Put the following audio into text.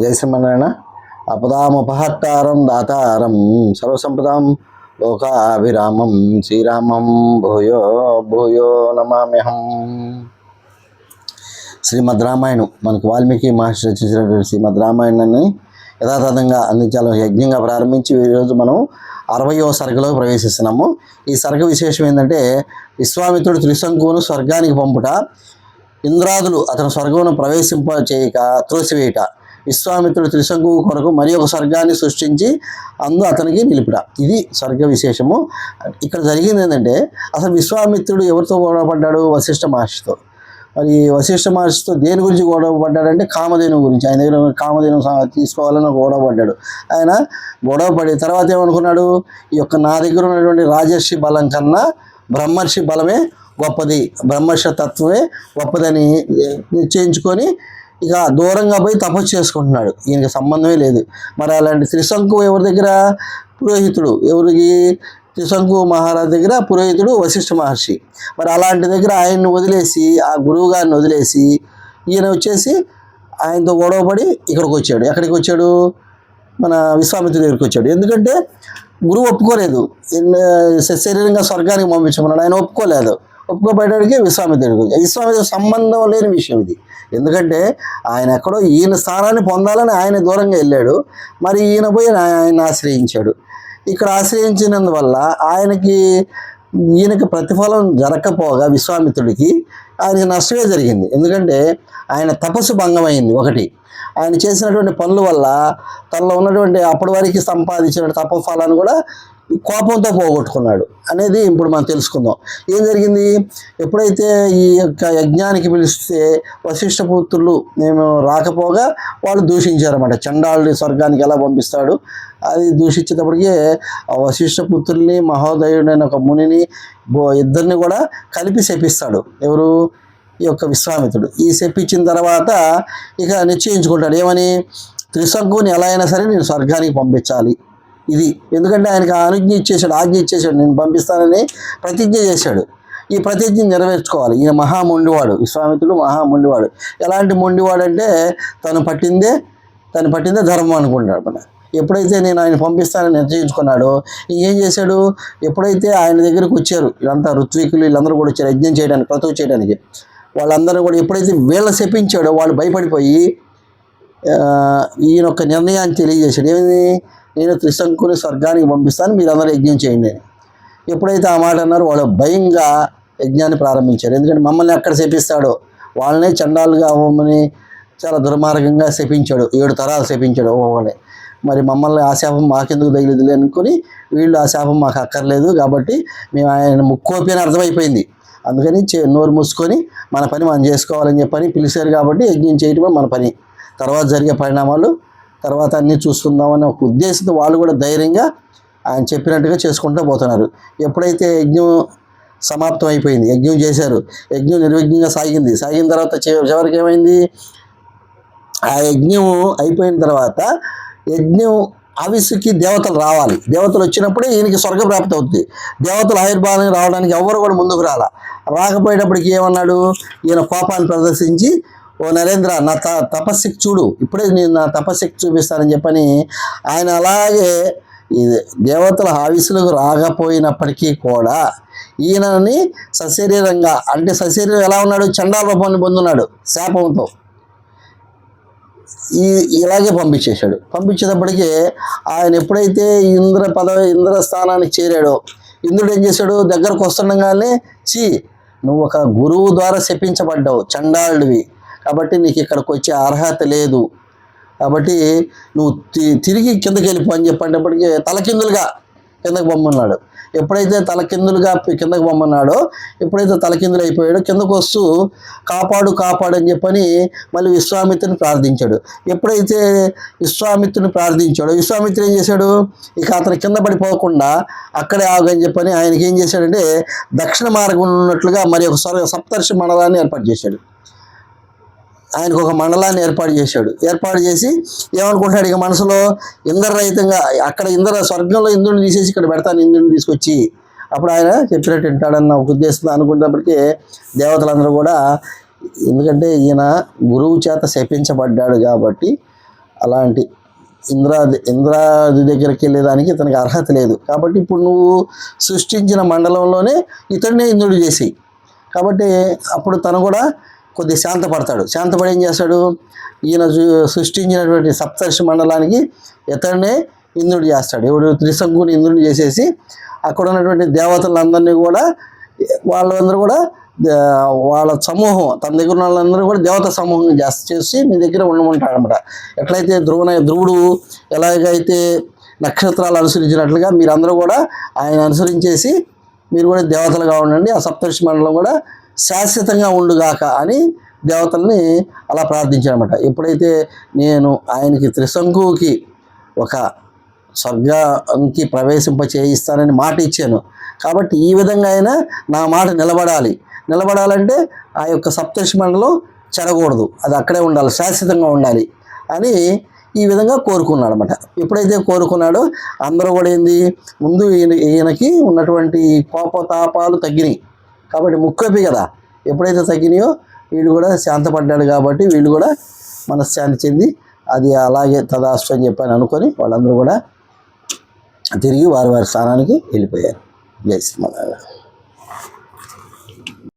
జై శ్రీమన్నారాయణ. అపదామపహత్తారం దాతారం సర్వసంపదాం లోకాభిరామం శ్రీరామం భూయో భూయో నమామ్యహం. శ్రీమద్ రామాయణం మనకు వాల్మీకి మహర్షి రచించినటువంటి శ్రీమద్ రామాయణాన్ని యథాతథంగా అందించాలని యజ్ఞంగా ప్రారంభించి ఈరోజు మనం అరవయో సర్గలో ప్రవేశిస్తున్నాము. ఈ సర్గ విశేషం ఏంటంటే విశ్వామిత్రుడు త్రిశంకువును స్వర్గానికి పంపుట ఇంద్రాదులు అతను స్వర్గమును ప్రవేశింప చేయక త్రోసివేయట. విశ్వామిత్రుడు త్రిశంకు కొరకు మరి ఒక స్వర్గాన్ని సృష్టించి అందు అతనికి నిలిపిడ ఇది స్వర్గ విశేషము. ఇక్కడ జరిగింది ఏంటంటే అసలు విశ్వామిత్రుడు ఎవరితో గొడవపడ్డాడు? వశిష్ఠ మహర్షితో. మరి వశిష్ఠ మహర్షితో దేని గురించి గొడవ పడ్డాడంటే కామధేను గురించి. ఆయన దగ్గర కామధేను తీసుకోవాలని గొడవపడ్డాడు. గొడవ పడ్డాడు ఆయన గొడవ పడి తర్వాత ఏమనుకున్నాడు? ఈ యొక్క నా దగ్గర ఉన్నటువంటి రాజర్షి బలం కన్నా బ్రహ్మర్షి బలమే గొప్పది. బ్రహ్మర్షి తత్వమే గొప్పదని నిశ్చయించుకొని ఇక దూరంగా పోయి తపస్సు చేసుకుంటున్నాడు. ఈయనకి సంబంధమే లేదు. మరి అలాంటి త్రిశంకు ఎవరి దగ్గర? పురోహితుడు. ఎవరికి? త్రిశంకు మహారాజ్ దగ్గర పురోహితుడు వశిష్ఠ మహర్షి. మరి అలాంటి దగ్గర ఆయన్ని వదిలేసి ఆ గురువు గారిని వదిలేసి ఈయన వచ్చేసి ఆయనతో గొడవపడి ఇక్కడికి వచ్చాడు. ఎక్కడికి వచ్చాడు? మన విశ్వామిత్రుడి దగ్గరికి వచ్చాడు. ఎందుకంటే గురువు ఒప్పుకోలేదు. శరీరంగా స్వర్గానికి పంపించమన్నాడు. ఆయన ఒప్పుకోలేదు. ఒప్పుకోబడడానికి విశ్వామిత్రుడు విశ్వామిత్రుడు సంబంధం లేని విషయం ఇది. ఎందుకంటే ఆయన ఎక్కడో ఈయన స్థానాన్ని పొందాలని ఆయన దూరంగా వెళ్ళాడు. మరి ఈయన పోయి ఆయన ఆశ్రయించాడు. ఇక్కడ ఆశ్రయించినందువల్ల ఆయనకి ఈయనకి ప్రతిఫలం జరగకపోగా విశ్వామిత్రుడికి ఆయనకి నష్టమే జరిగింది. ఎందుకంటే ఆయన తపస్సు భంగమైంది. ఒకటి ఆయన చేసినటువంటి పనుల వల్ల తనలో ఉన్నటువంటి అప్పటి వరకు సంపాదించిన తపఫలాన్ని కూడా కోపంతో పోగొట్టుకున్నాడు అనేది ఇప్పుడు మనం తెలుసుకుందాం. ఏం జరిగింది? ఎప్పుడైతే ఈ యొక్క యజ్ఞానికి పిలిస్తే వశిష్ఠ పుత్రులు మేము రాకపోగా వాళ్ళు దూషించారన్నమాట. చండాలుడి స్వర్గానికి ఎలా పంపిస్తాడు? అది దూషించేటప్పటికే ఆ వశిష్ఠ పుత్రుల్ని మహోదయుడైన ఒక మునిని ఇద్దరిని కూడా కలిపి శపిస్తాడు. ఎవరు? ఈ యొక్క విశ్వామిత్రుడు. ఈ చెప్పించిన తర్వాత ఇక నిశ్చయించుకుంటాడు. ఏమని? త్రిశంకుని ఎలా అయినా సరే నేను స్వర్గానికి పంపించాలి. ఇది. ఎందుకంటే ఆయనకి అనుజ్ఞ ఇచ్చేసాడు ఆజ్ఞ ఇచ్చేసాడు నేను పంపిస్తానని ప్రతిజ్ఞ చేశాడు. ఈ ప్రతిజ్ఞ నెరవేర్చుకోవాలి. ఈయన మహామొండివాడు. విశ్వామిత్రుడు మహామొండివాడు. ఎలాంటి మొండివాడు అంటే తను పట్టిందే తను పట్టిందే ధర్మం అనుకుంటాడు మన ఎప్పుడైతే నేను ఆయన పంపిస్తానని నిశ్చయించుకున్నాడో ఇంకేం చేశాడు? ఎప్పుడైతే ఆయన దగ్గరకు వచ్చారు వీళ్ళంతా ఋత్వికులు వీళ్ళందరూ కూడా వచ్చారు యజ్ఞం చేయడానికి క్రతువు చేయడానికి వాళ్ళందరూ కూడా ఎప్పుడైతే వీళ్ళ శపించాడో వాళ్ళు భయపడిపోయి ఈయన ఒక నిర్ణయాన్ని తెలియజేశాడు. ఏమిది? నేను త్రిశంకుని స్వర్గానికి పంపిస్తాను మీరు అందరూ యజ్ఞం చేయండి అని. ఎప్పుడైతే ఆ మాట అన్నారో వాళ్ళు భయంగా యజ్ఞాన్ని ప్రారంభించారు. ఎందుకంటే మమ్మల్ని ఎక్కడ శపిస్తాడో? వాళ్ళనే చండాలుగా అవ్వమని చాలా దుర్మార్గంగా శపించాడు. ఏడు తరాలు శపించాడు ఒక్కొక్కడే మరి మమ్మల్ని ఆ శాపం మాకెందుకు తగిలిదిలే అనుకుని వీళ్ళు ఆ శాపం మాకు అక్కర్లేదు కాబట్టి మేము ఆయన ముక్కోపి అని అర్థమైపోయింది. అందుకని చే- నోరు మూసుకొని మన పని మనం చేసుకోవాలని చెప్పని పిలిచారు కాబట్టి యజ్ఞం చేయడమే మన పని. తర్వాత జరిగే పరిణామాలు తర్వాత అన్నీ చూసుకుందామనే ఒక ఉద్దేశంతో వాళ్ళు కూడా ధైర్యంగా ఆయన చెప్పినట్టుగా చేసుకుంటూ పోతున్నారు. ఎప్పుడైతే యజ్ఞం సమాప్తం అయిపోయింది యజ్ఞం చేశారు యజ్ఞం నిర్విఘ్నంగా సాగింది సాగిన తర్వాత చివరికి ఏమైంది? ఆ యజ్ఞం అయిపోయిన తర్వాత యజ్ఞం ఆవిస్సుకి దేవతలు రావాలి. దేవతలు వచ్చినప్పుడే ఈయనకి స్వర్గప్రాప్తి అవుతుంది. దేవతలు ఆయుర్భావానికి రావడానికి ఎవరు కూడా ముందుకు రాలా. రాకపోయేటప్పటికి ఏమన్నాడు? ఈయన కోపాన్ని ప్రదర్శించి ఓ నరేంద్ర నా త తపస్సుకి చూడు. ఇప్పుడే నేను నా తపస్సుకి చూపిస్తానని చెప్పని ఆయన అలాగే ఇది దేవతల ఆవిసులకు రాకపోయినప్పటికీ కూడా ఈయనని సశరీరంగా అంటే సశరీరం ఎలా ఉన్నాడు? చండాల రూపాన్ని పొందున్నాడు శాపంతో. ఈ ఇలాగే పంపించేశాడు. పంపించేటప్పటికీ ఆయన ఎప్పుడైతే ఇంద్ర పదవి ఇంద్ర స్థానానికి చేరాడో ఇంద్రుడు ఏం చేశాడు? దగ్గరకు వస్తుండగానే చీ నువ్వు ఒక గురువు ద్వారా శపించబడ్డావు చండాలుడివి. కాబట్టి నీకు ఇక్కడికి వచ్చే అర్హత లేదు. కాబట్టి నువ్వు తిరిగి కిందకి వెళ్ళిపో అని చెప్పేటప్పటికీ తలకిందులుగా కిందకి బొమ్మన్నాడు. ఎప్పుడైతే తలకిందులుగా పి- కిందకి బొమ్మన్నాడో ఎప్పుడైతే తలకిందులు అయిపోయాడో కిందకు వస్తూ కాపాడు కాపాడు అని చెప్పని మళ్ళీ విశ్వామిత్రుని ప్రార్థించాడు. ఎప్పుడైతే విశ్వామిత్రుని ప్రార్థించాడో విశ్వామిత్రుడు ఏం చేశాడు? ఇక అతను కింద పడిపోకుండా అక్కడే ఆగని చెప్పని ఆయనకి ఏం చేశాడంటే దక్షిణ మార్గం ఉన్నట్లుగా మరి ఒక సప్తర్షి మండలాన్ని ఏర్పాటు చేశాడు. ఆయనకు ఒక మండలాన్ని ఏర్పాటు చేశాడు. ఏర్పాటు చేసి ఏమనుకుంటాడు ఇక మనసులో ఇంద్రరహితంగా అక్కడ ఇంద్ర స్వర్గంలో ఇంద్రుని తీసేసి ఇక్కడ పెడతాను ఇంద్రుని తీసుకొచ్చి. అప్పుడు ఆయన చెప్పినట్టు వింటాడన్న ఒక ఉద్దేశంతో అనుకున్నప్పటికీ దేవతలందరూ కూడా ఎందుకంటే ఈయన గురువు చేత శపించబడ్డాడు కాబట్టి అలాంటి ఇంద్రాది ఇంద్రాది దగ్గరికి వెళ్ళేదానికి ఇతనికి అర్హత లేదు. కాబట్టి ఇప్పుడు నువ్వు సృష్టించిన మండలంలోనే ఇతడినే ఇంద్రుడు చేసి కాబట్టి అప్పుడు తను కూడా కొద్ది శాంతపడతాడు. శాంతపడి ఏం చేస్తాడు? ఈయన సృష్టించినటువంటి సప్తర్షి మండలానికి ఇతన్నే ఇంద్రుడు చేస్తాడు. ఎవడు? త్రిశంకుని ఇంద్రుడిని చేసేసి అక్కడ ఉన్నటువంటి దేవతలందరినీ కూడా వాళ్ళందరూ కూడా వాళ్ళ సమూహం తన దగ్గర ఉన్న వాళ్ళందరూ కూడా దేవత సమూహం చేస్త చేసి మీ దగ్గర ఉండమంటాడు అనమాట ఎట్లయితే ధ్రువన ధ్రువుడు ఎలాగైతే నక్షత్రాలు అనుసరించినట్లుగా మీరందరూ కూడా ఆయన అనుసరించేసి మీరు కూడా దేవతలుగా ఉండండి. ఆ సప్తర్షి మండలం కూడా శాశ్వతంగా ఉండుగాక అని దేవతల్ని అలా ప్రార్థించారన్నమాట. ఎప్పుడైతే నేను ఆయనకి త్రిశంకుకి ఒక స్వర్గానికి ప్రవేశింప చేయిస్తానని మాట ఇచ్చాను. కాబట్టి ఈ విధంగా అయినా నా మాట నిలబడాలి. నిలబడాలంటే ఆ యొక్క సప్తర్షి మండలం చెరగూడదు అది అక్కడే ఉండాలి శాశ్వతంగా ఉండాలి అని ఈ విధంగా కోరుకున్నాడు అనమాట ఎప్పుడైతే కోరుకున్నాడో అందరూ కూడా ఏంది ముందు ఈయన ఈయనకి ఉన్నటువంటి కోపతాపాలు తగ్గినాయి. కాబట్టి ముక్కోపి కదా. ఎప్పుడైతే తగ్గినాయో వీళ్ళు కూడా శాంతపడ్డాడు కాబట్టి వీళ్ళు కూడా మనశ్శాంతి చెంది అది అలాగే తదాస్తు అని అనుకొని వాళ్ళందరూ కూడా తిరిగి వారి వారి స్థానానికి వెళ్ళిపోయారు. జై శ్రీమన్నారాయణ.